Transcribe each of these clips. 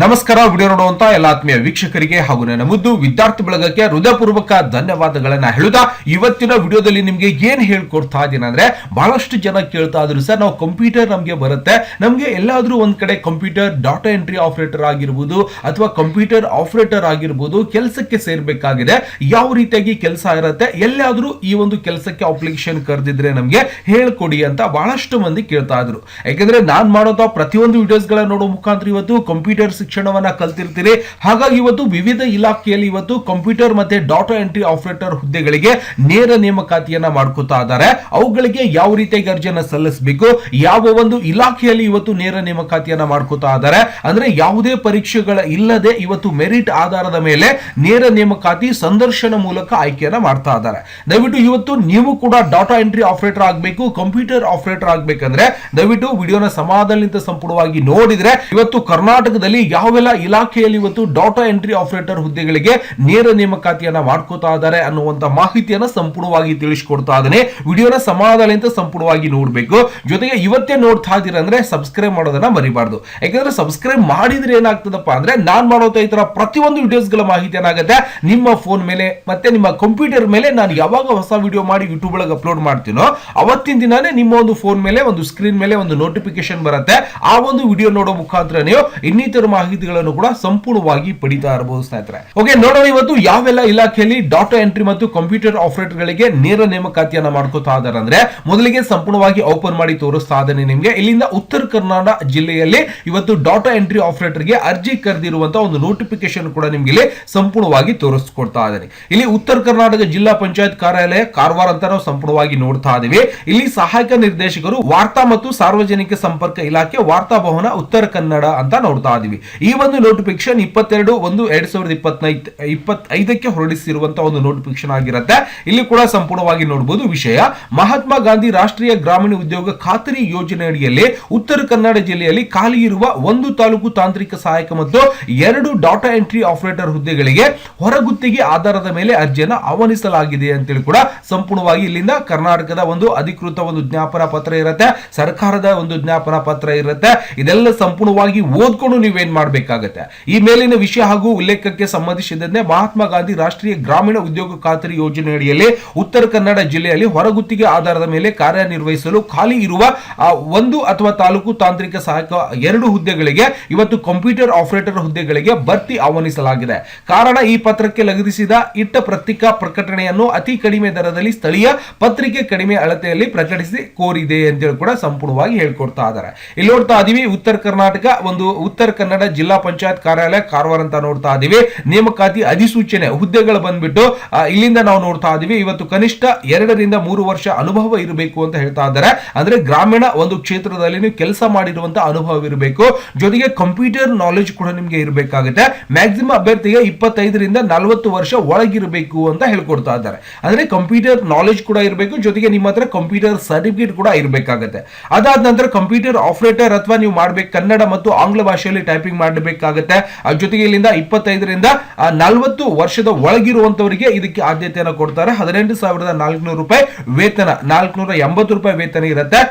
ನಮಸ್ಕಾರ, ವಿಡಿಯೋ ನೋಡುವಂತ ಎಲ್ಲ ಆತ್ಮೀಯ ವೀಕ್ಷಕರಿಗೆ ಹಾಗೂ ನನ್ನ ಮುದ್ದು ವಿದ್ಯಾರ್ಥಿ ಬಳಗಕ್ಕೆ ಹೃದಯಪೂರ್ವಕ ಧನ್ಯವಾದಗಳನ್ನ ಹೇಳುತ್ತಾ, ಇವತ್ತಿನ ವಿಡಿಯೋದಲ್ಲಿ ನಿಮ್ಗೆ ಏನ್ ಹೇಳ್ಕೊಡ್ತಾ ಇದ್ದೀನಿ ಅಂದ್ರೆ, ಬಹಳಷ್ಟು ಜನ ಕೇಳ್ತಾ ಇದ್ರು, ಸರ್, ನಾವು ಕಂಪ್ಯೂಟರ್ ನಮ್ಗೆ ಬರುತ್ತೆ. ನಮ್ಗೆ ಎಲ್ಲಾದ್ರೂ ಒಂದ್ ಕಡೆ ಕಂಪ್ಯೂಟರ್ ಡಾಟಾ ಎಂಟ್ರಿ ಆಪರೇಟರ್ ಆಗಿರ್ಬೋದು ಅಥವಾ ಕಂಪ್ಯೂಟರ್ ಆಪರೇಟರ್ ಆಗಿರ್ಬೋದು ಕೆಲಸಕ್ಕೆ ಸೇರ್ಬೇಕಾಗಿದೆ. ಯಾವ ರೀತಿಯಾಗಿ ಕೆಲಸ ಇರುತ್ತೆ? ಎಲ್ಲಾದ್ರೂ ಈ ಒಂದು ಕೆಲಸಕ್ಕೆ ಅಪ್ಲಿಕೇಶನ್ ಕರೆದಿದ್ರೆ ನಮ್ಗೆ ಹೇಳ್ಕೊಡಿ ಅಂತ ಬಹಳಷ್ಟು ಮಂದಿ ಕೇಳ್ತಾ ಇದ್ರು. ಯಾಕಂದ್ರೆ ನಾನ್ ಮಾಡೋದ ಪ್ರತಿಯೊಂದು ವಿಡಿಯೋಸ್ಗಳ ನೋಡೋ ಮುಖಾಂತರ ಇವತ್ತು ಕಂಪ್ಯೂಟರ್ ಶಿಕ್ಷಣವನ್ನ ಕಲ್ತಿರ್ತೀರಿ. ಹಾಗಾಗಿ ಇವತ್ತು ವಿವಿಧ ಇಲಾಖೆಯಲ್ಲಿ ಇವತ್ತು ಕಂಪ್ಯೂಟರ್ ಮತ್ತೆ ಡಾಟಾ ಎಂಟ್ರಿ ಆಪರೇಟರ್ ಹುದ್ದೆಗಳಿಗೆ ನೇರ ನೇಮಕಾತಿಯನ್ನ ಮಾಡ್ಕೋತಾ ಇದ್ದಾರೆ. ಅವುಗಳಿಗೆ ಯಾವ ರೀತಿಯಾಗಿ ಅರ್ಜಿಯನ್ನ ಸಲ್ಲಿಸಬೇಕು? ಯಾವ ಒಂದು ಇಲಾಖೆಯಲ್ಲಿ ಇವತ್ತು ನೇರ ನೇಮಕಾತಿಯನ್ನ ಮಾಡ್ಕೋತಾ ಇದ್ದಾರೆ? ಅಂದ್ರೆ ಯಾವುದೇ ಪರೀಕ್ಷೆಗಳ ಇಲ್ಲದೆ ಇವತ್ತು ಮೆರಿಟ್ ಆಧಾರದ ಮೇಲೆ ನೇರ ನೇಮಕಾತಿ ಸಂದರ್ಶನ ಮೂಲಕ ಆಯ್ಕೆಯನ್ನ ಮಾಡ್ತಾ ಇದ್ದಾರೆ. ದಯವಿಟ್ಟು ಇವತ್ತು ನೀವು ಕೂಡ ಡಾಟಾ ಎಂಟ್ರಿ ಆಪರೇಟರ್ ಆಗಬೇಕು, ಕಂಪ್ಯೂಟರ್ ಆಪರೇಟರ್ ಆಗಬೇಕಂದ್ರೆ ದಯವಿಟ್ಟು ವಿಡಿಯೋನ ಸಮಾಧಾನದಿಂದ ಸಂಪೂರ್ಣವಾಗಿ ನೋಡಿದ್ರೆ ಇವತ್ತು ಕರ್ನಾಟಕದಲ್ಲಿ ಯಾವೆಲ್ಲ ಇಲಾಖೆಯಲ್ಲಿ ಇವತ್ತು ಡಾಟಾ ಎಂಟ್ರಿ ಆಪರೇಟರ್ ಹುದ್ದೆಗಳಿಗೆ ನೇರ ನೇಮಕಾತಿಯನ್ನ ಮಾಡ್ಕೋತಾ ಇದ್ದಾರೆ ಅನ್ನುವಂತ ಮಾಹಿತಿಯನ್ನ ಸಂಪೂರ್ಣವಾಗಿ ತಿಳಿಸ್ಕೊಡ್ತಾ ಇದ್ದಾನೆ. ವಿಡಿಯೋನ ಸಮಾಧಾನದಿಂದ ಸಂಪೂರ್ಣವಾಗಿ ನೋಡ್ಬೇಕು. ಜೊತೆಗೆ ಇವತ್ತೇ ನೋಡ್ತಾ ಇದ್ದೀರಾ ಅಂದ್ರೆ ಸಬ್ಸ್ಕ್ರೈಬ್ ಮಾಡೋದನ್ನ ಮರಿಬಾರ್ದು. ಯಾಕಂದ್ರೆ ಸಬ್ಸ್ಕ್ರೈಬ್ ಮಾಡಿದ್ರೆ ಏನಾಗ್ತದಪ್ಪ ಅಂದ್ರೆ ನಾನ್ ಮಾಡೋ ಈ ತರ ಪ್ರತಿಯೊಂದು ವಿಡಿಯೋಸ್ಗಳ ಮಾಹಿತಿ ಏನಾಗುತ್ತೆ? ನಿಮ್ಮ ಫೋನ್ ಮೇಲೆ ಮತ್ತೆ ನಿಮ್ಮ ಕಂಪ್ಯೂಟರ್ ಮೇಲೆ ನಾನು ಯಾವಾಗ ಹೊಸ ವಿಡಿಯೋ ಮಾಡಿ ಯೂಟ್ಯೂಬ್ ಒಳಗೆ ಅಪ್ಲೋಡ್ ಮಾಡ್ತೀನೋ ಅವತ್ತಿನ ದಿನಾನೇ ನಿಮ್ಮ ಒಂದು ಫೋನ್ ಮೇಲೆ, ಒಂದು ಸ್ಕ್ರೀನ್ ಮೇಲೆ ಒಂದು ನೋಟಿಫಿಕೇಶನ್ ಬರುತ್ತೆ. ಆ ಒಂದು ವಿಡಿಯೋ ನೋಡೋ ಮುಖಾಂತರ ನೀವು ಇನ್ನಿತರ ಮಾಹಿತಿಗಳನ್ನು ಕೂಡ ಸಂಪೂರ್ಣವಾಗಿ ಪಡಿತಾ ಇರಬಹುದು ಸ್ನೇಹಿತರೆ. ಓಕೆ ನೋಡೋಣ ಇವತ್ತು ಯಾವೆಲ್ಲ ಇಲಾಖೆಯಲ್ಲಿ ಡಾಟಾ ಎಂಟ್ರಿ ಮತ್ತು ಕಂಪ್ಯೂಟರ್ ಆಪರೇಟರ್ ಗಳಿಗೆ ನೇರ ನೇಮಕಾತಿಯನ್ನ ಮಾಡ್ಕೋತಾ ಇದಾರೆ ಅಂದ್ರೆ ಮೊದಲಿಗೆ ಸಂಪೂರ್ಣವಾಗಿ ಓಪನ್ ಮಾಡಿ ತೋರಿಸ್ತಾ ಇದ್ದೇನೆ ನಿಮಗೆ. ಇಲ್ಲಿಂದ ಉತ್ತರ ಕರ್ನಾಟಕ ಜಿಲ್ಲೆಯಲ್ಲಿ ಇವತ್ತು ಡಾಟಾ ಎಂಟ್ರಿ ಆಪರೇಟರ್ಗೆ ಅರ್ಜಿ ಕರೆದಿರುವಂತಹ ಒಂದು ನೋಟಿಫಿಕೇಶನ್ ಕೂಡ ನಿಮ್ಗೆ ಇಲ್ಲಿ ಸಂಪೂರ್ಣವಾಗಿ ತೋರಿಸ್ಕೊಡ್ತಾ ಇದ್ದೇನೆ. ಇಲ್ಲಿ ಉತ್ತರ ಕರ್ನಾಟಕ ಜಿಲ್ಲಾ ಪಂಚಾಯತ್ ಕಾರ್ಯಾಲಯ ಕಾರವಾರ ಅಂತ ನಾವು ಸಂಪೂರ್ಣವಾಗಿ ನೋಡ್ತಾ ಇದೀವಿ ಇಲ್ಲಿ ಸಹಾಯಕ ನಿರ್ದೇಶಕರು ವಾರ್ತಾ ಮತ್ತು ಸಾರ್ವಜನಿಕ ಸಂಪರ್ಕ ಇಲಾಖೆ ವಾರ್ತಾ ಭವನ ಉತ್ತರ ಕನ್ನಡ ಅಂತ ನೋಡ್ತಾ ಇದೀವಿ ಈ ಒಂದು ನೋಟಿಫಿಕೇಶನ್ ಇಪ್ಪತ್ತೆರಡು ಒಂದು ಎರಡ್ ಸಾವಿರದ ಇಪ್ಪತ್ತೈದು, ಇಪ್ಪತ್ತೈದಕ್ಕೆ ಹೊರಡಿಸಿರುವಂತಹ ಒಂದು ನೋಟಿಫಿಕೇಶನ್ ಆಗಿರುತ್ತೆ. ಇಲ್ಲಿ ಕೂಡ ಸಂಪೂರ್ಣವಾಗಿ ನೋಡಬಹುದು ವಿಷಯ. ಮಹಾತ್ಮ ಗಾಂಧಿ ರಾಷ್ಟ್ರೀಯ ಗ್ರಾಮೀಣ ಉದ್ಯೋಗ ಖಾತರಿ ಯೋಜನೆ ಅಡಿಯಲ್ಲಿ ಉತ್ತರ ಕನ್ನಡ ಜಿಲ್ಲೆಯಲ್ಲಿ ಖಾಲಿ ಇರುವ ಒಂದು ತಾಲೂಕು ತಾಂತ್ರಿಕ ಸಹಾಯಕ ಮತ್ತು ಎರಡು ಡಾಟಾ ಎಂಟ್ರಿ ಆಪರೇಟರ್ ಹುದ್ದೆಗಳಿಗೆ ಹೊರಗುತ್ತಿಗೆ ಆಧಾರದ ಮೇಲೆ ಅರ್ಜಿಯನ್ನು ಆಹ್ವಾನಿಸಲಾಗಿದೆ ಅಂತೇಳಿ ಕೂಡ ಸಂಪೂರ್ಣವಾಗಿ ಇಲ್ಲಿಂದ ಕರ್ನಾಟಕದ ಒಂದು ಅಧಿಕೃತ ಒಂದು ಜ್ಞಾಪನ ಪತ್ರ ಇರುತ್ತೆ. ಸರ್ಕಾರದ ಒಂದು ಜ್ಞಾಪನ ಪತ್ರ ಇರುತ್ತೆ. ಇದೆಲ್ಲ ಸಂಪೂರ್ಣವಾಗಿ ಓದ್ಕೊಂಡು ನೀವೇನ್ ಮಾಡ್ಬೇಕಾಗತ್ತೆ. ಈ ಮೇಲಿನ ವಿಷಯ ಹಾಗೂ ಉಲ್ಲೇಖಕ್ಕೆ ಸಂಬಂಧಿಸಿದಂತೆ ಮಹಾತ್ಮ ಗಾಂಧಿ ರಾಷ್ಟ್ರೀಯ ಗ್ರಾಮೀಣ ಉದ್ಯೋಗ ಖಾತರಿ ಯೋಜನೆ ಅಡಿಯಲ್ಲಿ ಉತ್ತರ ಕನ್ನಡ ಜಿಲ್ಲೆಯಲ್ಲಿ ಹೊರಗುತ್ತಿಗೆ ಆಧಾರದ ಮೇಲೆ ಕಾರ್ಯನಿರ್ವಹಿಸಲು ಖಾಲಿ ಇರುವ ಒಂದು ಅಥವಾ ತಾಲೂಕು ತಾಂತ್ರಿಕ ಸಹಾಯಕ ಎರಡು ಹುದ್ದೆಗಳಿಗೆ ಇವತ್ತು ಕಂಪ್ಯೂಟರ್ ಆಪರೇಟರ್ ಹುದ್ದೆಗಳಿಗೆ ಭರ್ತಿ ಆಹ್ವಾನಿಸಲಾಗಿದೆ. ಕಾರಣ ಈ ಪತ್ರಕ್ಕೆ ಲಗದಿಸಿದ ಇಟ್ಟ ಪತ್ರಿಕಾ ಪ್ರಕಟಣೆಯನ್ನು ಅತಿ ಕಡಿಮೆ ದರದಲ್ಲಿ ಸ್ಥಳೀಯ ಪತ್ರಿಕೆ ಕಡಿಮೆ ಅಳತೆಯಲ್ಲಿ ಪ್ರಕಟಿಸಿ ಕೋರಿದೆ ಅಂತೇಳಿ ಕೂಡ ಸಂಪೂರ್ಣವಾಗಿ ಹೇಳ್ಕೊಡ್ತಾ ಇದ್ದಾರೆ. ಇಲ್ಲಿ ನೋಡ್ತಾ ಇದೀವಿ, ಉತ್ತರ ಕರ್ನಾಟಕ ಒಂದು ಉತ್ತರ ಕನ್ನಡ ಜಿಲ್ಲಾ ಪಂಚಾಯತ್ ಕಾರ್ಯಾಲಯ ಕಾರವಾರ ಅಂತ ನೋಡ್ತಾ ಇದೀವಿ. ನೇಮಕಾತಿ ಅಧಿಸೂಚನೆ ಹುದ್ದೆಗಳು ಬಂದ್ಬಿಟ್ಟು ಇಲ್ಲಿಂದ ನಾವು ನೋಡ್ತಾ ಇದೀವಿ. ಇವತ್ತು ಕನಿಷ್ಠ ಎರಡರಿಂದ ಮೂರು ವರ್ಷ ಅನುಭವ ಇರಬೇಕು ಅಂತ ಹೇಳ್ತಾ ಇದ್ದಾರೆ. ಅಂದ್ರೆ ಗ್ರಾಮೀಣ ಒಂದು ಕ್ಷೇತ್ರದಲ್ಲಿ ನೀವು ಕೆಲಸ ಮಾಡಿರುವಂತಹ ಅನುಭವ ಇರಬೇಕು ಜೊತೆಗೆ ಕಂಪ್ಯೂಟರ್ ನಾಲೆಜ್ ಕೂಡ ನಿಮಗೆ ಇರಬೇಕಾಗುತ್ತೆ. ಮ್ಯಾಕ್ಸಿಮಮ್ ಅಭ್ಯರ್ಥಿಗೆ ಇಪ್ಪತ್ತೈದರಿಂದ ನಲವತ್ತು ವರ್ಷ ಒಳಗಿರಬೇಕು ಅಂತ ಹೇಳ್ಕೊಡ್ತಾ ಇದ್ದಾರೆ. ಅಂದ್ರೆ ಕಂಪ್ಯೂಟರ್ ನಾಲೆಜ್ ಕೂಡ ಇರಬೇಕು, ಜೊತೆಗೆ ನಿಮ್ಮ ಹತ್ರ ಕಂಪ್ಯೂಟರ್ ಸರ್ಟಿಫಿಕೇಟ್ ಕೂಡ ಇರಬೇಕಾಗುತ್ತೆ. ಅದಾದ ನಂತರ ಕಂಪ್ಯೂಟರ್ ಆಪರೇಟರ್ ಅಥವಾ ನೀವು ಮಾಡಬೇಕು ಕನ್ನಡ ಮತ್ತು ಆಂಗ್ಲ ಭಾಷೆಯಲ್ಲಿ ಟೈಪಿಂಗ್ ಮಾಡಬೇಕಾಗುತ್ತೆ. ಅದ್ರ ಜೊತೆಗೆ ಇಲ್ಲಿಂದ ಇಪ್ಪತ್ತೈದರಿಂದ ನಲವತ್ತು ವರ್ಷದ ಒಳಗಿರುವಂತವರಿಗೆ ಇದಕ್ಕೆ ಆದ್ಯತೆಯನ್ನು ಕೊಡ್ತಾರೆ. ಹದಿನೆಂಟು ಸಾವಿರದ ನಾಲ್ಕುನೂರು ರೂಪಾಯಿ ವೇತನ, ನಾಲ್ಕುನೂರ ಎಂಬತ್ತು ರೂಪಾಯಿ ವೇತನ ಇರುತ್ತೆ.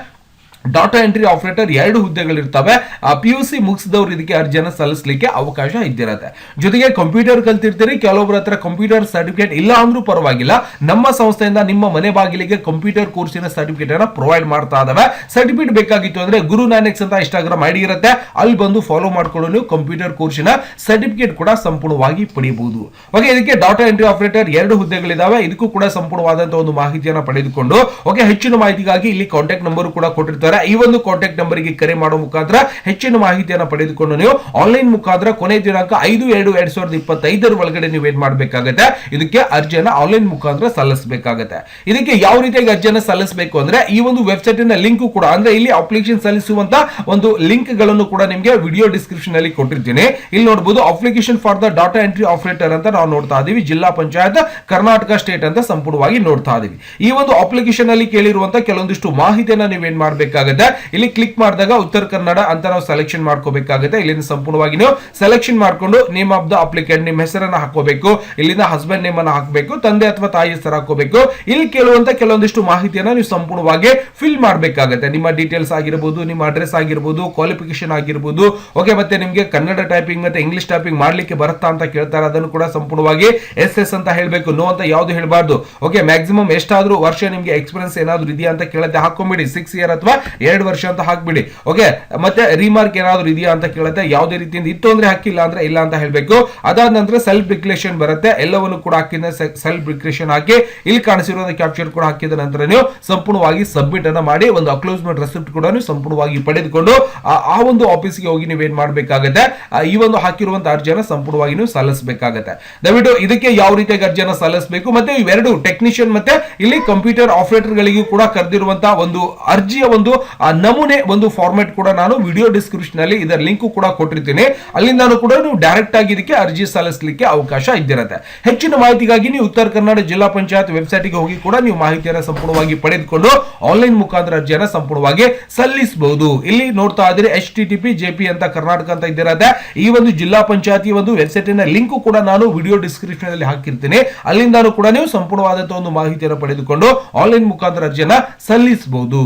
ಡಾಟಾ ಎಂಟ್ರಿ ಆಪರೇಟರ್ ಎರಡು ಹುದ್ದೆಗಳಿರ್ತವೆ. ಪಿ ಯು ಸಿ ಮುಗಿಸಿದವರು ಇದಕ್ಕೆ ಅರ್ಜಿಯನ್ನು ಸಲ್ಲಿಸಲಿಕ್ಕೆ ಅವಕಾಶ ಇದ್ದಿರುತ್ತೆ. ಜೊತೆಗೆ ಕಂಪ್ಯೂಟರ್ ಕಲ್ತಿರ್ತೀರಿ ಕೆಲವೊಬ್ಬರ ಹತ್ರ ಕಂಪ್ಯೂಟರ್ ಸರ್ಟಿಫಿಕೇಟ್ ಇಲ್ಲ ಅಂದ್ರೂ ಪರವಾಗಿಲ್ಲ. ನಮ್ಮ ಸಂಸ್ಥೆಯಿಂದ ನಿಮ್ಮ ಮನೆ ಬಾಗಿಲಿಗೆ ಕಂಪ್ಯೂಟರ್ ಕೋರ್ಸಿನ ಸರ್ಟಿಫಿಕೇಟ್ ಅನ್ನ ಪ್ರೊವೈಡ್ ಮಾಡ್ತಾ ಇದಾವೆ. ಸರ್ಟಿಫಿಕೇಟ್ ಬೇಕಾಗಿತ್ತು ಅಂದ್ರೆ ಗುರು ನಾನೆಕ್ಸ್ ಅಂತ ಇನ್ಸ್ಟಾಗ್ರಾಮ್ ಐಡಿ ಇರುತ್ತೆ. ಅಲ್ಲಿ ಬಂದು ಫಾಲೋ ಮಾಡ್ಕೊಂಡು ನೀವು ಕಂಪ್ಯೂಟರ್ ಕೋರ್ಸಿನ ಸರ್ಟಿಫಿಕೇಟ್ ಕೂಡ ಸಂಪೂರ್ಣವಾಗಿ ಪಡೆಯಬಹುದು ಓಕೆ ಇದಕ್ಕೆ ಡಾಟಾ ಎಂಟ್ರಿ ಆಪರೇಟರ್ ಎರಡು ಹುದ್ದೆಗಳಿದಾವೆ. ಇದಕ್ಕೂ ಕೂಡ ಸಂಪೂರ್ಣವಾದಂತಹ ಒಂದು ಮಾಹಿತಿಯನ್ನು ಪಡೆದುಕೊಂಡು. ಓಕೆ ಹೆಚ್ಚಿನ ಮಾಹಿತಿಗಾಗಿ ಇಲ್ಲಿ ಕಾಂಟ್ಯಾಕ್ಟ್ ನಂಬರ್ ಕೂಡ ಕೊಟ್ಟಿರ್ತಾರೆ. ಈ ಒಂದು ಕಾಂಟ್ಯಾಕ್ಟ್ ನಂಬರ್ಗೆ ಕರೆ ಮಾಡುವ ಮುಖಾಂತರ ಹೆಚ್ಚಿನ ಮಾಹಿತಿಯನ್ನು ಪಡೆದುಕೊಂಡು ನೀವು ಆನ್ಲೈನ್ ಮುಖಾಂತರ ಕೊನೆ ದಿನಾಂಕ ಐದು ಎರಡು ಎರಡ್ ಸಾವಿರದ ಇಪ್ಪತ್ತೈದರ ಒಳಗಡೆ ನೀವು ಏನ್ ಮಾಡಬೇಕಾಗತ್ತೆ? ಇದಕ್ಕೆ ಅರ್ಜಿಯನ್ನು ಆನ್ಲೈನ್ ಮುಖಾಂತರ ಸಲ್ಲಿಸಬೇಕಾಗತ್ತೆ. ಇದಕ್ಕೆ ಯಾವ ರೀತಿಯಾಗಿ ಅರ್ಜಿಯನ್ನು ಸಲ್ಲಿಸಬೇಕು ಅಂದ್ರೆ ಈ ಒಂದು ವೆಬ್ಸೈಟ್ ಲಿಂಕ್ ಕೂಡ ಅಂದ್ರೆ ಇಲ್ಲಿ ಅಪ್ಲಿಕೇಶನ್ ಸಲ್ಲಿಸುವಂತ ಒಂದು ಲಿಂಕ್ಗಳನ್ನು ಕೂಡ ನಿಮಗೆ ವಿಡಿಯೋ ಡಿಸ್ಕ್ರಿಪ್ಷನ್ ಅಲ್ಲಿ ಕೊಟ್ಟಿರ್ತೀನಿ. ಇಲ್ಲಿ ನೋಡಬಹುದು application for the data entry operator ಅಂತ ನಾವು ನೋಡ್ತಾ ಇದೀವಿ. ಜಿಲ್ಲಾ ಪಂಚಾಯತ್, ಕರ್ನಾಟಕ ಸ್ಟೇಟ್ ಅಂತ ಸಂಪೂರ್ಣವಾಗಿ ನೋಡ್ತಾ ಇದೀವಿ. ಈ ಒಂದು ಅಪ್ಲಿಕೇಶನ್ ಅಲ್ಲಿ ಕೇಳಿರುವಂತ ಕೆಲವೊಂದಿಷ್ಟು ಮಾಹಿತಿಯನ್ನು ನೀವೇನ್ ಮಾಡ್ಬೇಕಾಗುತ್ತೆ? ಮಾಡ್ಕೋಬೇಕಾಗುತ್ತೆ ಇಲ್ಲಿ ಕ್ಲಿಕ್ ಮಾಡಿದಾಗ ಉತ್ತರ ಕನ್ನಡ ಅಂತ ನಾವು ಸೆಲೆಕ್ಷನ್ ಮಾಡ್ಕೋಬೇಕಾಗುತ್ತೆ. ಇಲ್ಲಿಂದ ಸಂಪೂರ್ಣವಾಗಿ ನೀವು ಸೆಲೆಕ್ಷನ್ ಮಾಡ್ಕೊಂಡು ನೇಮ್ ಆಫ್ ದ ಅಪ್ಲಿಕೆಂಟ್ ನಿಮ್ಮ ಹೆಸರನ್ನ ಹಾಕೋಬೇಕು ಇಲ್ಲಿಂದ ಹಸ್ಬೆಂಡ್ ನೇಮ್ ಅನ್ನ ಹಾಕಬೇಕು. ತಂದೆ ಅಥವಾ ತಾಯಿ ಹೆಸರು ಹಾಕೋಬೇಕು ಇಲ್ಲಿ ಕೇಳುವಂತ ಕೆಲವೊಂದಿಷ್ಟು ಮಾಹಿತಿಯನ್ನ ನೀವು ಸಂಪೂರ್ಣವಾಗಿ ಫಿಲ್ ಮಾಡಬೇಕಾಗುತ್ತೆ. ನಿಮ್ಮ ಡೀಟೇಲ್ಸ್ ಆಗಿರಬಹುದು ನಿಮ್ಮ ಅಡ್ರೆಸ್ ಆಗಿರಬಹುದು ಕ್ವಾಲಿಫಿಕೇಶನ್ ಆಗಿರಬಹುದು ಓಕೆ ಮತ್ತೆ ನಿಮಗೆ ಕನ್ನಡ ಟೈಪಿಂಗ್ ಮತ್ತೆ ಇಂಗ್ಲಿಷ್ ಟೈಪಿಂಗ್ ಮಾಡ್ಲಿಕ್ಕೆ ಬರುತ್ತಾ ಅಂತ ಕೇಳ್ತಾರೆ. ಅದನ್ನು ಕೂಡ ಸಂಪೂರ್ಣವಾಗಿ ಎಸ್ ಎಸ್ ಅಂತ ಹೇಳಬೇಕು. ನೋ ಅಂತ ಯಾವುದು ಹೇಳಬಾರ್ದು. ಓಕೆ ಮ್ಯಾಕ್ಸಿಮಮ್ ಎಷ್ಟಾದ್ರೂ ವರ್ಷ ನಿಮಗೆ ಎಕ್ಸ್ಪೀರಿಯನ್ಸ್ ಏನಾದ್ರೂ ಇದೆಯಾ ಅಂತ ಕೇಳದೆ ಹಾಕೊಂಬಿಡಿ ಸಿಕ್ಸ್ ಇಯರ್ ಅಥವಾ ಎರಡು ವರ್ಷ ಅಂತ ಹಾಕ್ಬಿಡಿ. ಓಕೆ ಮತ್ತೆ ರಿಮಾರ್ಕ್ ಏನಾದ್ರು ಇದೆಯಾ ಅಂತ ಕೇಳುತ್ತೆ. ಯಾವುದೇ ರೀತಿಯಿಂದ ಇತ್ತು ಅಂದ್ರೆ ಹಾಕಿಲ್ಲ ಅಂದ್ರೆ ಇಲ್ಲ ಅಂತ ಹೇಳಬೇಕು. ಅದಾದ ನಂತರ ಸೆಲ್ಫ್ ಡಿಕ್ಲೇಷನ್ ಬರುತ್ತೆ. ಎಲ್ಲವನ್ನು ಕೂಡ ಹಾಕಿದ ಸೆಲ್ಫ್ ಡಿಕ್ಲೇಷನ್ ಹಾಕಿ ಇಲ್ಲಿ ಕಾಣಿಸಿರುವ ಕ್ಯಾಪ್ಚರ್ ಕೂಡ ಹಾಕಿದ ನಂತರ ನೀವು ಸಂಪೂರ್ಣವಾಗಿ ಸಬ್ಮಿಟ್ ಅನ್ನ ಮಾಡಿ, ಒಂದು ಅಕ್ಲೋಸ್ಮೆಂಟ್ ರೆಸಿಪ್ಟ್ ಕೂಡ ಸಂಪೂರ್ಣವಾಗಿ ಪಡೆದುಕೊಂಡು, ಆ- ಆ ಒಂದು ಆಫೀಸ್ಗೆ ಹೋಗಿ ನೀವೇನ್ ಮಾಡಬೇಕಾಗುತ್ತೆ? ಈ ಒಂದು ಹಾಕಿರುವಂತ ಅರ್ಜಿಯನ್ನು ಸಂಪೂರ್ಣವಾಗಿ ನೀವು ಸಲ್ಲಿಸಬೇಕಾಗುತ್ತೆ. ದಯವಿಟ್ಟು ಇದಕ್ಕೆ ಯಾವ ರೀತಿಯಾಗಿ ಅರ್ಜಿಯನ್ನ ಸಲ್ಲಿಸಬೇಕು? ಮತ್ತೆ ಇವೆರಡು ಟೆಕ್ನಿಷಿಯನ್ ಮತ್ತೆ ಇಲ್ಲಿ ಕಂಪ್ಯೂಟರ್ ಆಪರೇಟರ್ ಗಳಿಗೂ ಕೂಡ ಕರೆದಿರುವಂತಹ ಒಂದು ಅರ್ಜಿಯ ಒಂದು ಆ, ನಮೂನೆ ಒಂದು ಫಾರ್ಮೆಟ್ ಕೂಡ ನಾನು ವಿಡಿಯೋ ಡಿಸ್ಕ್ರಿಪ್ಷನ್ ಅಲ್ಲಿ ಇದರ ಲಿಂಕ್ ಕೂಡ ಕೊಟ್ಟಿರ್ತೀನಿ. ಅಲ್ಲಿಂದಾನು ಕೂಡ ನೀವು ಡೈರೆಕ್ಟ್ ಆಗಿ ಇದಕ್ಕೆ ಅರ್ಜಿ ಸಲ್ಲಿಸಲಿಕ್ಕೆ ಅವಕಾಶ ಇದ್ದಿರುತ್ತೆ. ಹೆಚ್ಚಿನ ಮಾಹಿತಿಗಾಗಿ ನೀವು ಉತ್ತರ ಕನ್ನಡ ಜಿಲ್ಲಾ ಪಂಚಾಯತ್ ವೆಬ್ಸೈಟ್ಗೆ ಹೋಗಿ ಕೂಡ ನೀವು ಮಾಹಿತಿಯನ್ನು ಸಂಪೂರ್ಣವಾಗಿ ಪಡೆದುಕೊಂಡು ಆನ್ಲೈನ್ ಮುಖಾಂತರ ಅರ್ಜಿಯನ್ನು ಸಂಪೂರ್ಣವಾಗಿ ಸಲ್ಲಿಸಬಹುದು ಇಲ್ಲಿ ನೋಡ್ತಾ ಇದ್ರೆ H T T P J P ಅಂತ ಕರ್ನಾಟಕ ಅಂತ ಇದ್ದಿರತ್ತೆ. ಈ ಒಂದು ಜಿಲ್ಲಾ ಪಂಚಾಯತಿ ಒಂದು ವೆಬ್ಸೈಟ್ ಲಿಂಕ್ ಕೂಡ ನಾನು ವಿಡಿಯೋ ಡಿಸ್ಕ್ರಿಪ್ಷನ್ ಅಲ್ಲಿ ಹಾಕಿರ್ತೀನಿ. ಅಲ್ಲಿಂದಾನು ಕೂಡ ನೀವು ಸಂಪೂರ್ಣವಾದಂತಹ ಒಂದು ಮಾಹಿತಿಯನ್ನು ಪಡೆದುಕೊಂಡು ಆನ್ಲೈನ್ ಮುಖಾಂತರ ಅರ್ಜಿಯನ್ನ ಸಲ್ಲಿಸಬಹುದು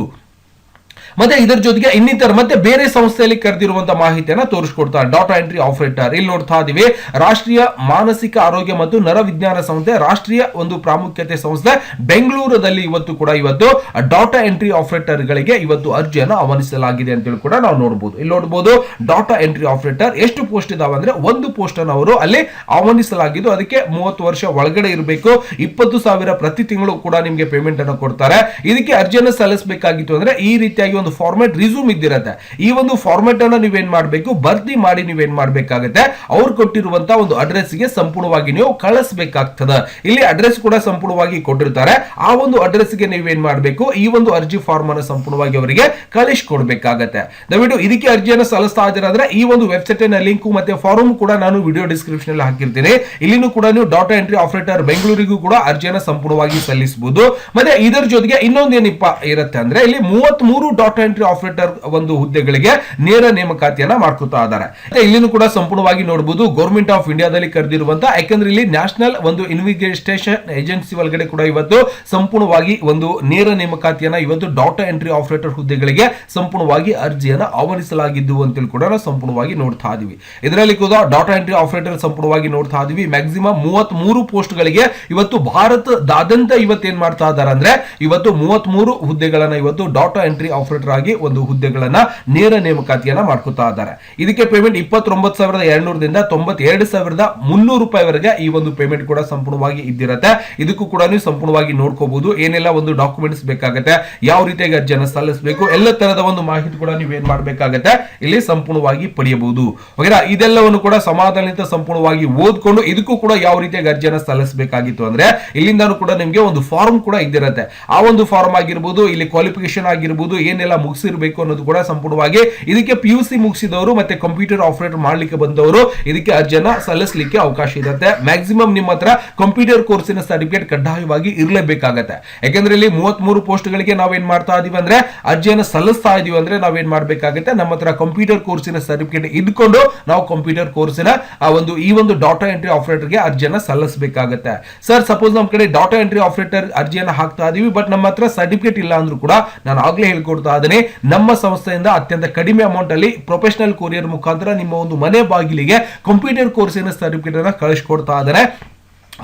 ಮತ್ತೆ ಇದರ ಜೊತೆಗೆ ಇನ್ನಿತರ ಮತ್ತೆ ಬೇರೆ ಸಂಸ್ಥೆಯಲ್ಲಿ ಕರೆದಿರುವಂತಹ ಮಾಹಿತಿಯನ್ನ ತೋರಿಸ್ಕೊಡ್ತಾರೆ ಡಾಟಾ ಎಂಟ್ರಿ ಆಪರೇಟರ್ ಇಲ್ಲಿ ನೋಡ್ತಾ ಇದೀವಿ, ರಾಷ್ಟ್ರೀಯ ಮಾನಸಿಕ ಆರೋಗ್ಯ ಮತ್ತು ನರವಿಜ್ಞಾನ ಸಂಸ್ಥೆ, ರಾಷ್ಟ್ರೀಯ ಒಂದು ಪ್ರಾಮುಖ್ಯತೆ ಸಂಸ್ಥೆ ಬೆಂಗಳೂರದಲ್ಲಿ ಇವತ್ತು ಕೂಡ ಇವತ್ತು ಡಾಟಾ ಎಂಟ್ರಿ ಆಪರೇಟರ್ ಗಳಿಗೆ ಇವತ್ತು ಅರ್ಜಿಯನ್ನು ಆಹ್ವಾನಿಸಲಾಗಿದೆ ಅಂತೇಳಿ ಕೂಡ ನಾವು ನೋಡಬಹುದು ಇಲ್ಲಿ ನೋಡಬಹುದು ಡಾಟಾ ಎಂಟ್ರಿ ಆಪರೇಟರ್ ಎಷ್ಟು ಪೋಸ್ಟ್ ಇದಾವೆ ಅಂದ್ರೆ ಒಂದು ಪೋಸ್ಟ್ ಅನ್ನು ಅವರು ಅಲ್ಲಿ ಆಹ್ವಾನಿಸಲಾಗಿದ್ದು, ಅದಕ್ಕೆ ಮೂವತ್ತು ವರ್ಷ ಒಳಗಡೆ ಇರಬೇಕು, ಇಪ್ಪತ್ತು ಸಾವಿರ ಪ್ರತಿ ತಿಂಗಳು ಕೂಡ ನಿಮಗೆ ಪೇಮೆಂಟ್ ಅನ್ನು ಕೊಡ್ತಾರೆ. ಇದಕ್ಕೆ ಅರ್ಜಿಯನ್ನು ಸಲ್ಲಿಸಬೇಕಾಗಿತ್ತು ಅಂದ್ರೆ ಈ ರೀತಿಯಾಗಿ ಒಂದು ಫಾರ್ಮೆಟ್ ರಿಸ್ಯೂಮ್ ಇದ್ದಿರತ್ತೆ. ಈ ಒಂದು ಫಾರ್ಮೆಟ್ ಅನ್ನು ನೀವೇನ್ ಮಾಡಬೇಕು? ಭರ್ತಿ ಮಾಡಿ ನೀವೇನ್ ಮಾಡ್ಬೇಕಾಗತ್ತೆ? ಅವ್ರು ಕೊಟ್ಟಿರುವಂತಹ ಒಂದು ಅಡ್ರೆಸ್ಗೆ ಸಂಪೂರ್ಣವಾಗಿ ನೀವು ಕಳಿಸಬೇಕಾಗ್ತದೆ. ಇಲ್ಲಿ ಅಡ್ರೆಸ್ ಕೂಡ ಸಂಪೂರ್ಣವಾಗಿ ಕೊಟ್ಟಿರ್ತಾರೆ. ಆ ಒಂದು ಅಡ್ರೆಸ್ಗೆ ನೀವೇನ್ ಮಾಡಬೇಕು? ಈ ಒಂದು ಅರ್ಜಿ ಫಾರ್ಮ್ ಅನ್ನು ಸಂಪೂರ್ಣವಾಗಿ ಅವರಿಗೆ ಕಳಿಸ್ಕೊಡ್ಬೇಕಾಗತ್ತೆ. ದಯವಿಟ್ಟು ಇದಕ್ಕೆ ಅರ್ಜಿಯನ್ನು ಸಲ್ಲಿಸ್ತಾ ಇದ್ದಾರೆ ಅಂದ್ರೆ ಈ ಒಂದು ವೆಬ್ಸೈಟ್ನ ಲಿಂಕ್ ಮತ್ತೆ ಫಾರ್ಮ್ ಕೂಡ ನಾನು ವಿಡಿಯೋ ಡಿಸ್ಕ್ರಿಪ್ಷನ್ ಅಲ್ಲಿ ಹಾಕಿರ್ತೀನಿ. ಇಲ್ಲಿನೂ ಕೂಡ ನೀವು ಡಾಟಾ ಎಂಟ್ರಿ ಆಪರೇಟರ್ ಬೆಂಗಳೂರಿಗೂ ಕೂಡ ಅರ್ಜಿಯನ್ನು ಸಂಪೂರ್ಣವಾಗಿ ಸಲ್ಲಿಸಬಹುದು ಮತ್ತೆ ಇದರ ಜೊತೆಗೆ ಇನ್ನೊಂದೇನಿಪ್ಪ ಇರುತ್ತೆ ಅಂದ್ರೆ ಇಲ್ಲಿ ಮೂವತ್ತ್ ಮೂರು ಡಾಟಾ ಎಂಟ್ರಿ ಆಪರೇಟರ್ ಒಂದು ಹುದ್ದೆಗಳಿಗೆ ನೇರ ನೇಮಕಾತಿಯನ್ನ ಮಾಡ್ಕೊತಾ ಇದ್ದಾರೆ. ಇಲ್ಲಿನೂ ಕೂಡ ಸಂಪೂರ್ಣವಾಗಿ ನೋಡಬಹುದು ಗೌರ್ಮೆಂಟ್ ಆಫ್ ಇಂಡಿಯಾದಲ್ಲಿ ಕರೆದಿರುವಂತ, ಯಾಕಂದ್ರೆ ಇಲ್ಲಿ ನ್ಯಾಷನಲ್ ಒಂದು ಇನ್ವೆಸ್ಟಿಗೇಷನ್ ಏಜೆನ್ಸಿ ಒಳಗಡೆ ಕೂಡ ಇವತ್ತು ಸಂಪೂರ್ಣವಾಗಿ ಒಂದು ನೇರ ನೇಮಕಾತಿಯನ್ನ, ಇವತ್ತು ಡಾಟಾ ಎಂಟ್ರಿ ಆಪರೇಟರ್ ಹುದ್ದೆಗಳಿಗೆ ಸಂಪೂರ್ಣವಾಗಿ ಅರ್ಜಿಯನ್ನ ಆಹ್ವಾನಿಸಲಾಗಿದ್ದು ಅಂತೇಳಿ ಕೂಡ ನಾವು ಸಂಪೂರ್ಣವಾಗಿ ನೋಡ್ತಾ ಇದೀವಿ. ಇದರಲ್ಲಿ ಕೂಡ ಡಾಟಾ ಎಂಟ್ರಿ ಆಪರೇಟರ್ ಸಂಪೂರ್ಣವಾಗಿ ನೋಡ್ತಾ ಇದೀವಿ. ಮ್ಯಾಕ್ಸಿಮಮ್ ಮೂವತ್ತ್ ಮೂರು ಪೋಸ್ಟ್ ಗಳಿಗೆ ಇವತ್ತು ಭಾರತದಾದ್ಯಂತ ಏನ್ ಮಾಡ್ತಾ ಇದ್ದಾರೆ ಅಂದ್ರೆ, ಇವತ್ತು ಮೂವತ್ತ್ ಮೂರು ಹುದ್ದೆಗಳನ್ನ ಇವತ್ತು ಡಾಟಾ ಎಂಟ್ರಿ ಆಪರೇಟರ್ ಆಗಿ ಒಂದು ಹುದ್ದೆಗಳನ್ನ ನೇರ ನೇಮಕಾತಿಯನ್ನ ಮಾಡ್ಕೊತಾ ಇದ್ದಾರೆ. ಇದಕ್ಕೆ ಪೇಮೆಂಟ್ ಇಪ್ಪತ್ತೊಂಬತ್ತು ಸಾವಿರದ ಎರಡ್ನೂರದಿಂದ ತೊಂಬತ್ತೆರಡು ಸಾವಿರದ ಮುನ್ನೂರು ರೂಪಾಯಿವರೆಗೆ ಈ ಒಂದು ಪೇಮೆಂಟ್ ಕೂಡ ಸಂಪೂರ್ಣವಾಗಿ ಇದ್ದಿರತ್ತೆ. ಇದಕ್ಕೂ ಕೂಡ ನೀವು ಸಂಪೂರ್ಣವಾಗಿ ನೋಡ್ಕೋಬಹುದು ಏನೆಲ್ಲ ಒಂದು ಡಾಕ್ಯುಮೆಂಟ್ಸ್ ಬೇಕಾಗುತ್ತೆ, ಯಾವ ರೀತಿಯಾಗಿ ಅರ್ಜಿಯನ್ನು ಸಲ್ಲಿಸಬೇಕು, ಎಲ್ಲ ತರದ ಒಂದು ಮಾಹಿತಿ ಕೂಡ ನೀವು ಏನ್ ಮಾಡ್ಬೇಕಾಗತ್ತೆ, ಇಲ್ಲಿ ಸಂಪೂರ್ಣವಾಗಿ ಪಡೆಯಬಹುದು. ಓಕೆನಾ? ಇದೆಲ್ಲವನ್ನು ಕೂಡ ಸಮಾಧಾನದಿಂದ ಸಂಪೂರ್ಣವಾಗಿ ಓದ್ಕೊಂಡು ಇದಕ್ಕೂ ಕೂಡ ಯಾವ ರೀತಿಯಾಗಿ ಅರ್ಜಿಯನ್ನು ಸಲ್ಲಿಸಬೇಕಾಗಿತ್ತು ಅಂದ್ರೆ ಇಲ್ಲಿಂದ ಕೂಡ ನಿಮಗೆ ಒಂದು ಫಾರ್ಮ್ ಕೂಡ ಇದ್ದಿರತ್ತೆ. ಆ ಒಂದು ಫಾರ್ಮ್ ಆಗಿರ್ಬೋದು, ಇಲ್ಲಿ ಕ್ವಾಲಿಫಿಕೇಶನ್ ಆಗಿರ್ಬೋದು, ಏನೆಲ್ಲ ಮುಗಿಸಿರ್ಬೇಕು ಅನ್ನೋದು ಕೂಡ ಸಂಪೂರ್ಣವಾಗಿ ಇದಕ್ಕೆ ಪಿ ಯು ಸಿ ಮುಗಿಸಿದವರು ಮತ್ತೆ ಕಂಪ್ಯೂಟರ್ ಆಪರೇಟರ್ ಮಾಡ್ಲಿಕ್ಕೆ ಬಂದವರು, ಇದಕ್ಕೆ ಅರ್ಜಿಯನ್ನ ಸಲ್ಲಿಸಲಿಕ್ಕೆ ಅವಕಾಶ ಇರುತ್ತೆ. ಮ್ಯಾಕ್ಸಿಮಮ್ ನಿಮ್ಮ ಹತ್ರ ಕಂಪ್ಯೂಟರ್ ಕೋರ್ಸಿನ ಸರ್ಟಿಫಿಕೇಟ್ ಕಡ್ಡಾಯವಾಗಿ ಇರಲೇಬೇಕಾಗತ್ತೆ. ಯಾಕಂದ್ರೆ ಇಲ್ಲಿ ಮೂವತ್ತ್ ಮೂರು ಪೋಸ್ಟ್ಗಳಿಗೆ ನಾವೇನ್ ಮಾಡ್ತಾ ಇದೀವಿ ಅಂದ್ರೆ ಅರ್ಜಿಯನ್ನು ಸಲ್ಲಿಸ್ತಾ ಇದೀವಿ ಅಂದ್ರೆ ನಾವೇನ್ ಮಾಡ್ಬೇಕಾಗತ್ತೆ? ನಮ್ಮ ಹತ್ರ ಕಂಪ್ಯೂಟರ್ ಕೋರ್ಸಿನ ಸರ್ಟಿಫಿಕೇಟ್ ಇದ್ಕೊಂಡು ನಾವು ಕಂಪ್ಯೂಟರ್ ಕೋರ್ಸಿನ ಆ ಒಂದು ಈ ಒಂದು ಡಾಟಾ ಎಂಟ್ರಿ ಆಪರೇಟರ್ಗೆ ಅರ್ಜಿಯನ್ನ ಸಲ್ಲಿಸಬೇಕಾಗತ್ತೆ. ಸರ್ ಸಪೋಸ್ ನಮ್ಮ ಕಡೆ ಡಾಟಾ ಎಂಟ್ರಿ ಆಪರೇಟರ್ ಅರ್ಜಿಯನ್ನು ಹಾಕ್ತಾ ಇದೀವಿ ಬಟ್ ನಮ್ಮ ಹತ್ರ ಸರ್ಟಿಫಿಕೇಟ್ ಇಲ್ಲ ಅಂದ್ರೂ ಕೂಡ ನಾನು ಆಗ್ಲೇ ಹೇಳ್ಕೊಡ್ತಾ ಇದ್ದೀನಿ ನಮ್ಮ ಸಂಸ್ಥೆಯಿಂದ ಅತ್ಯಂತ ಕಡಿಮೆ ಅಮೌಂಟ್ ಅಲ್ಲಿ ಪ್ರೊಫೆಷನಲ್ ಕೊರಿಯರ್ ಮುಖಾಂತರ ನಿಮ್ಮ ಒಂದು ಮನೆ ಬಾಗಿಲಿಗೆ ಕಂಪ್ಯೂಟರ್ ಕೋರ್ಸಿನ ಸರ್ಟಿಫಿಕೇಟ್ ಅನ್ನ ಕಳಿಸ್ಕೊಡ್ತಾ ಇದ್ದಾರೆ.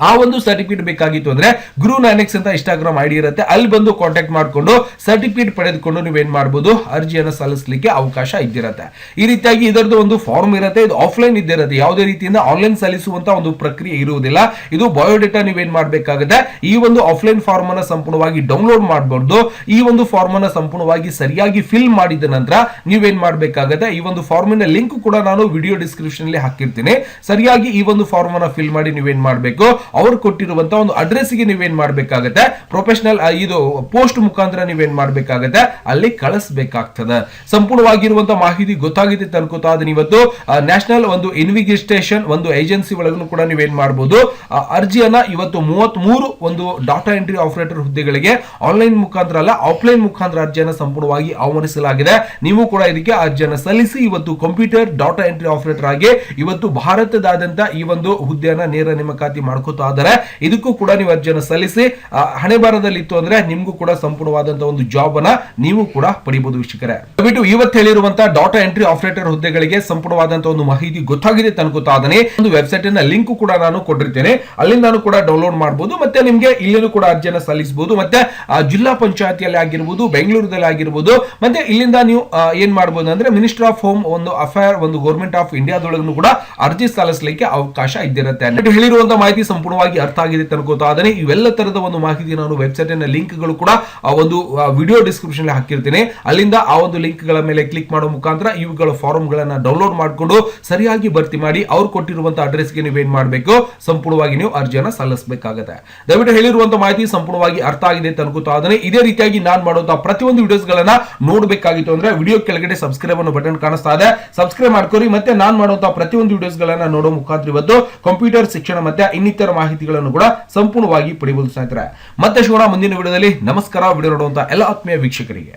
ಆ ಒಂದು ಸರ್ಟಿಫಿಕೇಟ್ ಬೇಕಾಗಿತ್ತು ಅಂದ್ರೆ ಗುರು ನಾನೆಕ್ಸ್ ಅಂತ ಇನ್ಸ್ಟಾಗ್ರಾಮ್ ಐಡಿ ಇರುತ್ತೆ. ಅಲ್ಲಿ ಬಂದು ಕಾಂಟ್ಯಾಕ್ಟ್ ಮಾಡಿಕೊಂಡು ಸರ್ಟಿಫಿಕೇಟ್ ಪಡೆದುಕೊಂಡು ನೀವೇನ್ ಮಾಡಬಹುದು ಅರ್ಜಿಯನ್ನು ಸಲ್ಲಿಸಲಿಕ್ಕೆ ಅವಕಾಶ ಇದ್ದಿರತ್ತೆ. ಈ ರೀತಿಯಾಗಿ ಇದರದ್ದು ಒಂದು ಫಾರ್ಮ್ ಇರುತ್ತೆ. ಇದು ಆಫ್ಲೈನ್ ಇದ್ದಿರುತ್ತೆ ಯಾವುದೇ ರೀತಿಯಿಂದ ಆನ್ಲೈನ್ ಸಲ್ಲಿಸುವಂತ ಒಂದು ಪ್ರಕ್ರಿಯೆ ಇರುವುದಿಲ್ಲ. ಇದು ಬಯೋಡೇಟಾ ನೀವೇನ್ ಮಾಡಬೇಕಾಗುತ್ತೆ? ಈ ಒಂದು ಆಫ್ಲೈನ್ ಫಾರ್ಮ್ ಅನ್ನು ಸಂಪೂರ್ಣವಾಗಿ ಡೌನ್ಲೋಡ್ ಮಾಡಬಹುದು ಈ ಒಂದು ಫಾರ್ಮ್ ಅನ್ನು ಸಂಪೂರ್ಣವಾಗಿ ಸರಿಯಾಗಿ ಫಿಲ್ ಮಾಡಿದ ನಂತರ ನೀವೇನ್ ಮಾಡಬೇಕಾಗುತ್ತೆ? ಈ ಒಂದು ಫಾರ್ಮಿನ ಲಿಂಕ್ ಕೂಡ ನಾನು ವಿಡಿಯೋ ಡಿಸ್ಕ್ರಿಪ್ಷನ್ ಅಲ್ಲಿ ಹಾಕಿರ್ತೀನಿ. ಸರಿಯಾಗಿ ಈ ಒಂದು ಫಾರ್ಮ್ ಅನ್ನು ಫಿಲ್ ಮಾಡಿ ನೀವೇನ್ ಮಾಡಬೇಕು? ಅವ್ರು ಕೊಟ್ಟಿರುವಂತ ಒಂದು ಅಡ್ರೆಸ್ಗೆ ನೀವೇನ್ ಮಾಡ್ಬೇಕಾಗತ್ತೆ? ಪ್ರೊಫೆಷನಲ್ ಇದು ಪೋಸ್ಟ್ ಮುಖಾಂತರ ನೀವೇನ್ ಮಾಡ್ಬೇಕಾಗತ್ತೆ? ಅಲ್ಲಿ ಕಳಿಸ್ಬೇಕಾಗ್ತದೆ. ಸಂಪೂರ್ಣವಾಗಿರುವಂತ ಮಾಹಿತಿ ಗೊತ್ತಾಗಿದೆ ಅನ್ಕೋತಾ ಅದನ್ನ ಇವತ್ತು. ನ್ಯಾಷನಲ್ ಒಂದು ಇನ್ವಿಗೇಸ್ಟೇಷನ್ ಒಂದು ಏಜೆನ್ಸಿ ಒಳಗೂ ಕೂಡ ನೀವೇನ್ ಮಾಡಬಹುದು ಅರ್ಜಿಯನ್ನ ಇವತ್ತು ಮೂವತ್ತ್ ಮೂರು ಒಂದು ಡಾಟಾ ಎಂಟ್ರಿ ಆಪರೇಟರ್ ಹುದ್ದೆಗಳಿಗೆ ಆನ್ಲೈನ್ ಮುಖಾಂತರ ಅಲ್ಲ ಆಫ್ಲೈನ್ ಮುಖಾಂತರ ಅರ್ಜಿಯನ್ನು ಸಂಪೂರ್ಣವಾಗಿ ಆಹ್ವಾನಿಸಲಾಗಿದೆ. ನೀವು ಕೂಡ ಇದಕ್ಕೆ ಅರ್ಜಿಯನ್ನು ಸಲ್ಲಿಸಿ ಇವತ್ತು ಕಂಪ್ಯೂಟರ್ ಡಾಟಾ ಎಂಟ್ರಿ ಆಪರೇಟರ್ ಆಗಿ ಇವತ್ತು ಭಾರತದಾದ್ಯಂತ ಈ ಒಂದು ಹುದ್ದೆಯನ್ನ ನೇರ ನೇಮಕಾತಿ ಮಾಡ್ಕೋತಾ ಇದ್ದಾರೆ ಇದಕ್ಕೂ ಕೂಡ ನೀವು ಅರ್ಜಿಯನ್ನು ಸಲ್ಲಿಸಿ ಆ, ಹಣೆ ಬಾರದಲ್ಲಿ ಇತ್ತು ಅಂದ್ರೆ ನಿಮ್ಗೂ ಕೂಡ ಸಂಪೂರ್ಣವಾದಂತಹ ಒಂದು ಜಾಬ್ ಅನ್ನ ನೀವು ಕೂಡ ಪಡಿಬಹುದು ವೀಕ್ಷಕರೇ. ದಯವಿಟ್ಟು ಇವತ್ತು ಹೇಳಿರುವಂತಹ ಡಾಟಾ ಎಂಟ್ರಿ ಆಪರೇಟರ್ ಹುದ್ದೆಗಳಿಗೆ ಸಂಪೂರ್ಣವಾದಂತಹ ಒಂದು ಮಾಹಿತಿ ಗೊತ್ತಾಗಿದೆ ಅಂತ ಅನ್ಕೋತಾ ಒಂದು ವೆಬ್ಸೈಟ್ನ ಲಿಂಕ್ ಕೂಡ ನಾನು ಕೊಟ್ಟಿರ್ತೇನೆ. ಅಲ್ಲಿಂದ ಕೂಡ ಡೌನ್ಲೋಡ್ ಮಾಡಬಹುದು ಮತ್ತೆ ನಿಮ್ಗೆ ಇಲ್ಲಿನೂ ಕೂಡ ಅರ್ಜಿಯನ್ನು ಸಲ್ಲಿಸಬಹುದು ಮತ್ತೆ ಜಿಲ್ಲಾ ಪಂಚಾಯತಿಯಲ್ಲಿ ಆಗಿರ್ಬೋದು ಬೆಂಗಳೂರದಲ್ಲಿ ಆಗಿರ್ಬೋದು ಮತ್ತೆ ಇಲ್ಲಿಂದ ನೀವು ಏನ್ ಮಾಡಬಹುದು ಅಂದ್ರೆ ಮಿನಿಸ್ಟರ್ ಆಫ್ ಹೋಮ್ ಒಂದು ಅಫೇರ್ ಒಂದು ಗೌರ್ಮೆಂಟ್ ಆಫ್ ಇಂಡಿಯಾದೊಳಗೂ ಕೂಡ ಅರ್ಜಿ ಸಲ್ಲಿಸಲಿಕ್ಕೆ ಅವಕಾಶ ಇದ್ದಿರುತ್ತೆ. ಹೇಳಿರುವಂತಹ ಹೇಳಿರುವಂತ ಮಾಹಿತಿ ಸಂಪೂರ್ಣವಾಗಿ ಅರ್ಥ ಆಗಿದೆ ಅನ್ಕೋತಾ ಇದ್ದೇನೆ. ಇವೆಲ್ಲ ತರದ ಒಂದು ಮಾಹಿತಿ ನಾನು ವೆಬ್ಸೈಟ್ ಲಿಂಕ್ಗಳು ಲಿಂಕ್ಗಳು ಕೂಡ ಆ ಒಂದು ವಿಡಿಯೋ ಡಿಸ್ಕ್ರಿಪ್ಷನ್ ಹಾಕಿರ್ತೀನಿ. ಅಲ್ಲಿಂದ ಆ ಒಂದು ಲಿಂಕ್ಗಳ ಮೇಲೆ ಕ್ಲಿಕ್ ಮಾಡೋ ಮುಖಾಂತರ ಇವುಗಳ ಫಾರ್ಮ್ ಗಳನ್ನ ಡೌನ್ಲೋಡ್ ಮಾಡಿಕೊಂಡು ಸರಿಯಾಗಿ ಭರ್ತಿ ಮಾಡಿ ಅವ್ರು ಕೊಟ್ಟಿರುವಂತ ಅಡ್ರೆಸ್ಗೆ ನೀವೇನ್ ಮಾಡಬೇಕು? ಸಂಪೂರ್ಣವಾಗಿ ನೀವು ಅರ್ಜಿಯನ್ನ ಸಲ್ಲಿಸಬೇಕಾಗುತ್ತೆ. ದಯವಿಟ್ಟು ಹೇಳಿರುವಂತ ಮಾಹಿತಿ ಸಂಪೂರ್ಣವಾಗಿ ಅರ್ಥ ಆಗಿದೆ ಅಂತ ಆದರೆ ಇದೇ ರೀತಿಯಾಗಿ ನಾನು ಮಾಡುವಂತಹ ಪ್ರತಿಯೊಂದು ವಿಡಿಯೋಸ್ ಗಳನ್ನ ನೋಡ್ಬೇಕಾಗಿತ್ತು ಅಂದ್ರೆ ವಿಡಿಯೋ ಕೆಳಗಡೆ ಸಬ್ಸ್ಕ್ರೈಬ್ ಅನ್ನೋ ಬಟನ್ ಕಾಣಿಸ್ತಾ ಇದೆ. ಸಬ್ಸ್ಕ್ರೈಬ್ ಮಾಡ್ಕೋರಿ. ಮತ್ತೆ ನಾನು ಮಾಡುವಂತಹ ಪ್ರತಿಯೊಂದು ವಿಡಿಯೋಸ್ ಗಳನ್ನ ನೋಡೋ ಮುಖಾಂತರ ಇವತ್ತು ಕಂಪ್ಯೂಟರ್ ಶಿಕ್ಷಣ ಮತ್ತೆ ಇನ್ನಿತರ ಮಾಹಿತಿಗಳನ್ನು ಕೂಡ ಸಂಪೂರ್ಣವಾಗಿ ಪಡೆಯಬಹುದು ಸ್ನೇಹಿತರೆ. ಮತ್ತೆ ಶಿವಣ ಮುಂದಿನ ವಿಡಿಯೋದಲ್ಲಿ ನಮಸ್ಕಾರ, ವಿಡಿಯೋ ನೋಡುವಂತ ಎಲ್ಲ ಆತ್ಮೀಯ ವೀಕ್ಷಕರಿಗೆ.